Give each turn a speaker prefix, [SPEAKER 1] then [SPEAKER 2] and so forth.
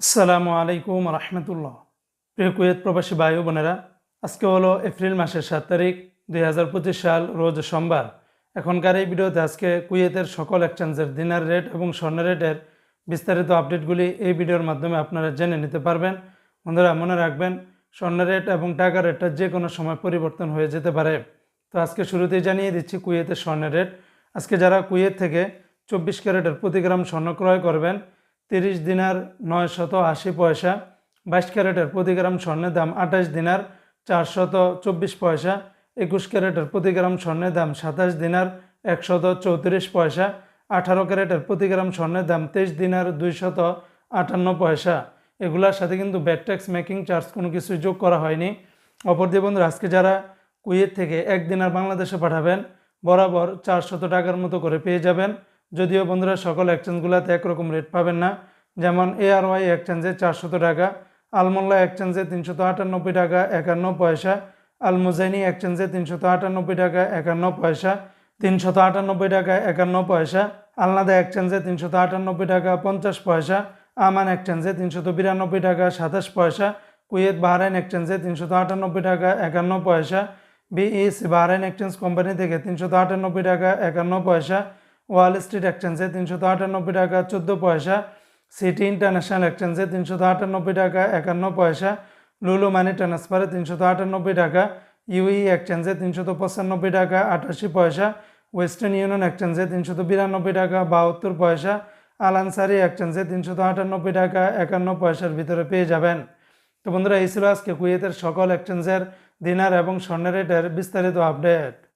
[SPEAKER 1] আসসালামু আলাইকুম রহমতুল্লাহ। প্রিয় কুয়েত প্রবাসী ও বোনেরা, আজকে হলো এপ্রিল মাসের সাত তারিখ, দুই হাজার পঁচিশ সাল, রোজ সোমবার। এখনকার এই ভিডিওতে আজকে কুয়েতের সকল এক্সচেঞ্জের দিনার রেট এবং স্বর্ণ রেটের বিস্তারিত আপডেটগুলি এই ভিডিওর মাধ্যমে আপনারা জেনে নিতে পারবেন। বন্ধুরা, মনে রাখবেন, স্বর্ণ রেট এবং টাকা রেটটা যে কোনো সময় পরিবর্তন হয়ে যেতে পারে। তো আজকে শুরুতেই জানিয়ে দিচ্ছি কুয়েতের স্বর্ণের রেট আজকে যারা কুয়েত থেকে চব্বিশ ক্যারেটের প্রতি গ্রাম স্বর্ণ ক্রয় করবেন তিরিশ দিনার নয় শত আশি পয়সা, বাইশ ক্যারেটের প্রতি গ্রাম স্বর্ণের দাম আঠাশ দিনার চারশত চব্বিশ পয়সা, একুশ ক্যারেটের প্রতি গ্রাম স্বর্ণের দাম সাতাশ দিনার একশত চৌত্রিশ পয়সা, আঠারো ক্যারেটের প্রতি গ্রাম স্বর্ণের দাম তেইশ দিনার দুইশত আটান্ন পয়সা। এগুলার সাথে কিন্তু ব্যাট ট্যাক্স মেকিং চার্জ কোনো কিছু যোগ করা হয়নি। অপরদি বন্ধুরা, আজকে যারা কুয়েত থেকে এক দিনার বাংলাদেশে পাঠাবেন, বরাবর চারশত টাকার মতো করে পেয়ে যাবেন। যদিও বন্ধুরা সকল এক্সচেঞ্জগুলোতে একরকম রেট পাবেন না, যেমন এআরওয়াই এক্সচেঞ্জে চারশত টাকা আলমোল্লা এক্সচেঞ্জে তিনশত আটানব্বই টাকা, একান্ন পয়সা আলমুজাইনি এক্সচেঞ্জে তিনশত আটানব্বই টাকা, একান্ন পয়সা, তিনশত আটানব্বই টাকা, একান্ন পয়সা আলনাদা এক্সচেঞ্জে তিনশত আটানব্বই টাকা, পঞ্চাশ পয়সা আমান এক্সচেঞ্জে তিনশত বিরানব্বই টাকা, সাতাশ পয়সা কুয়েত বাহরাইন এক্সচেঞ্জে তিনশত আটানব্বই টাকা, একান্ন পয়সা বিইস বাহরাইন এক্সচেঞ্জ কোম্পানি থেকে তিনশত আটানব্বই টাকা, একান্ন পয়সা ওয়াল স্ট্রিট এক্সচেঞ্জে তিনশো আটানব্বই টাকা, চোদ্দ পয়সা। সিটি ইন্টারন্যাশনাল এক্সচেঞ্জে তিনশত আটানব্বই টাকা, একান্ন পয়সা। লুলু মানি ট্রান্সফারে তিনশো আটানব্বই টাকা। ইউই এক্সচেঞ্জে তিনশত পঁচানব্বই টাকা, আটাশি পয়সা। ওয়েস্টার্ন ইউনিয়ন এক্সচেঞ্জে তিনশত বিরানব্বই টাকা, বাহাত্তর পয়সা। আলানসারি এক্সচেঞ্জে তিনশত আটানব্বই টাকা, একান্ন পয়সার ভিতরে পেয়ে যাবেন। তো বন্ধুরা, এই ছিল আজকে কুয়েতের সকল এক্সচেঞ্জের দিনার এবং স্বর্ণের রেটের বিস্তারিত আপডেট।